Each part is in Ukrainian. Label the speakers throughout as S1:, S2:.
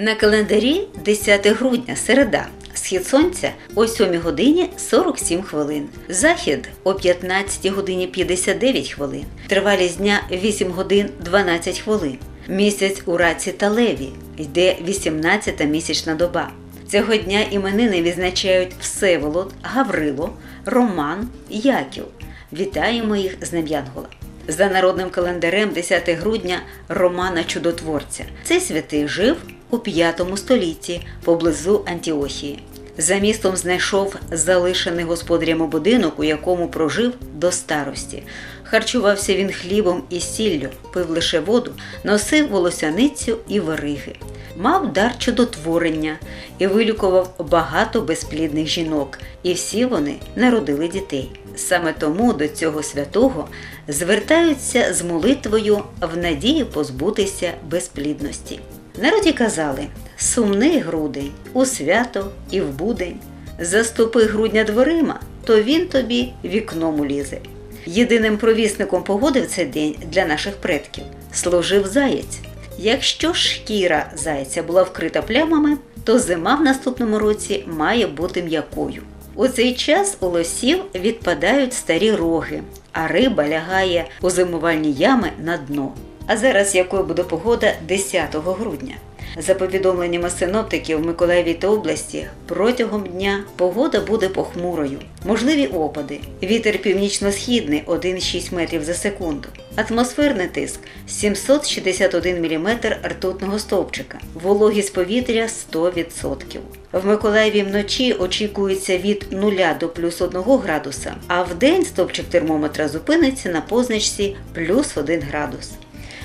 S1: На календарі 10 грудня, середа. Схід сонця о 7 годині 47 хвилин. Захід о 15 годині 59 хвилин. Тривалість дня 8 годин 12 хвилин. Місяць у раці та леві. Йде 18-та місячна доба. Цього дня іменини відзначають Всеволод, Гаврило, Роман, Яків. Вітаємо їх з Днем Янгола. За народним календарем 10 грудня Романа Чудотворця. Цей святий жив у 5 столітті поблизу Антіохії. За містом знайшов залишений господарями будинок, у якому прожив до старості. Харчувався він хлібом і сіллю, пив лише воду, носив волосяницю і вариги. Мав дар чудотворення і вилікував багато безплідних жінок, і всі вони народили дітей. Саме тому до цього святого звертаються з молитвою в надії позбутися безплідності. Народі казали: сумний грудень у свято і в будень. Заступи грудня дверима, то він тобі вікном улізе. Єдиним провісником погоди в цей день для наших предків служив заєць. Якщо шкіра зайця була вкрита плямами, то зима в наступному році має бути м'якою. У цей час у лосів відпадають старі роги, а риба лягає у зимувальні ями на дно. А зараз якою буде погода 10 грудня? За повідомленнями синоптиків в Миколаєві та області, протягом дня погода буде похмурою, можливі опади. Вітер північно-східний 1,6 метрів за секунду. Атмосферний тиск 761 мм ртутного стовпчика. Вологість повітря 100%. В Миколаєві вночі очікується від 0 до плюс 1 градуса, а в день стовпчик термометра зупиниться на позначці плюс 1 градус.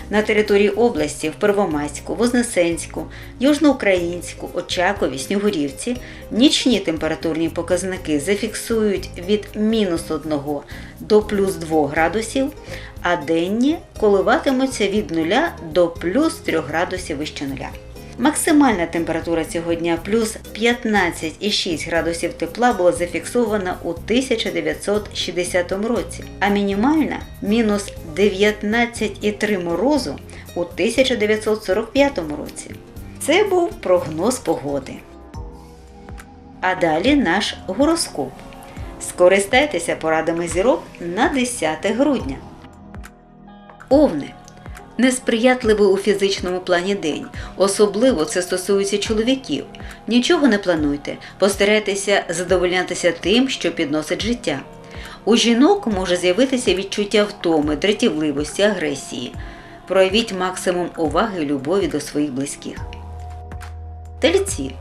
S1: На території області в Первомайську, Вознесенську, Южноукраїнську, Очакові, Снігурівці нічні температурні показники зафіксують від мінус 1 до плюс 2 градусів, а денні коливатимуться від 0 до плюс 3 градусів вище нуля. Максимальна температура цього дня плюс 15,6 градусів тепла була зафіксована у 1960 році, а мінімальна мінус 19,3 морозу у 1945 році. Це був прогноз погоди. А далі наш гороскоп. Скористайтеся порадами зірок на 10 грудня. Овни. Несприятливий у фізичному плані день. Особливо це стосується чоловіків. Нічого не плануйте, постарайтеся задовольнятися тим, що підносить життя. У жінок може з'явитися відчуття втоми, дратівливості, агресії. Проявіть максимум уваги і любові до своїх близьких. Тельці.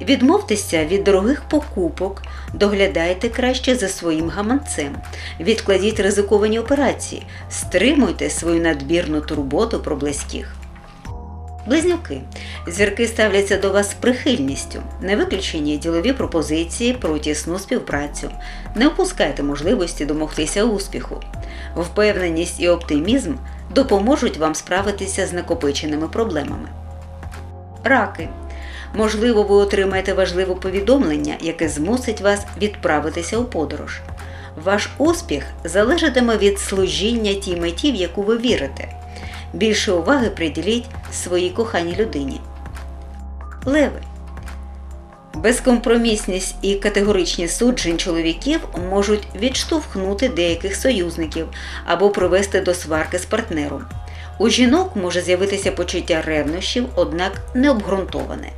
S1: Відмовтеся від дорогих покупок, доглядайте краще за своїм гаманцем, відкладіть ризиковані операції, стримуйте свою надбірну турботу про близьких. Близнюки. Зірки ставляться до вас з прихильністю, не виключені ділові пропозиції про тісну співпрацю. Не опускайте можливості домогтися успіху. Впевненість і оптимізм допоможуть вам справитися з накопиченими проблемами. Раки. Можливо, ви отримаєте важливе повідомлення, яке змусить вас відправитися у подорож. Ваш успіх залежатиме від служіння тій меті, в яку ви вірите. Більше уваги приділіть своїй коханій людині. Леви. Безкомпромісність і категоричні суджень чоловіків можуть відштовхнути деяких союзників або привести до сварки з партнером. У жінок може з'явитися почуття ревнощів, однак необґрунтоване.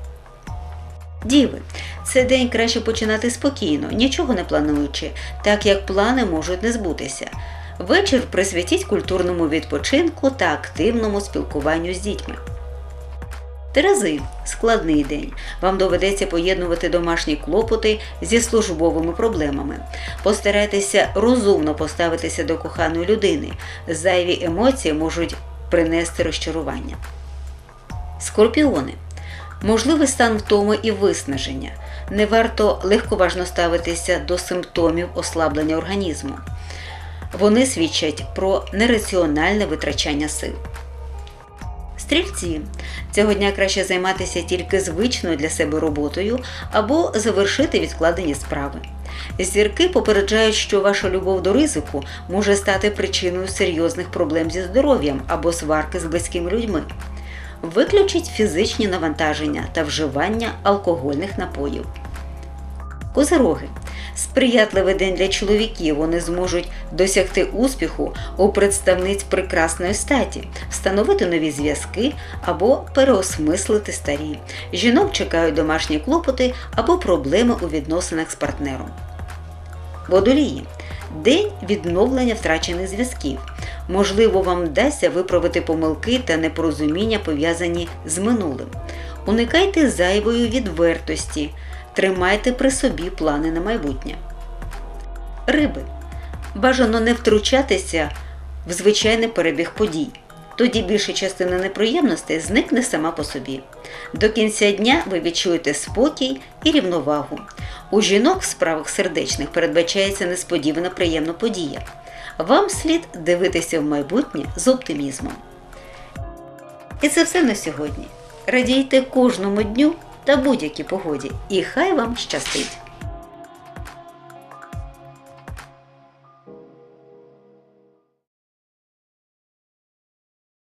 S1: Діви, цей день краще починати спокійно, нічого не плануючи, так як плани можуть не збутися. Вечір присвятіть культурному відпочинку та активному спілкуванню з дітьми. Терези складний день. Вам доведеться поєднувати домашні клопоти зі службовими проблемами. Постарайтеся розумно поставитися до коханої людини. Зайві емоції можуть принести розчарування. Скорпіони. Можливий стан втоми і виснаження. Не варто легковажно ставитися до симптомів ослаблення організму. Вони свідчать про нераціональне витрачання сил. Стрільці цього дня краще займатися тільки звичною для себе роботою або завершити відкладені справи. Зірки попереджають, що ваша любов до ризику може стати причиною серйозних проблем зі здоров'ям або сварки з близькими людьми. Виключіть фізичні навантаження та вживання алкогольних напоїв. Козироги. Сприятливий день для чоловіків. Вони зможуть досягти успіху у представниць прекрасної статі, встановити нові зв'язки або переосмислити старі. Жінок чекають домашні клопоти або проблеми у відносинах з партнером. Водолії. День відновлення втрачених зв'язків. Можливо, вам вдасться виправити помилки та непорозуміння, пов'язані з минулим. Уникайте зайвої відвертості, тримайте при собі плани на майбутнє. Риби. Бажано не втручатися в звичайний перебіг подій. Тоді більша частина неприємностей зникне сама по собі. До кінця дня ви відчуєте спокій і рівновагу. У жінок в справах сердечних передбачається несподівана приємна подія. Вам слід дивитися в майбутнє з оптимізмом. І це все на сьогодні. Радійте кожному дню та будь-якій погоді, і хай вам щастить!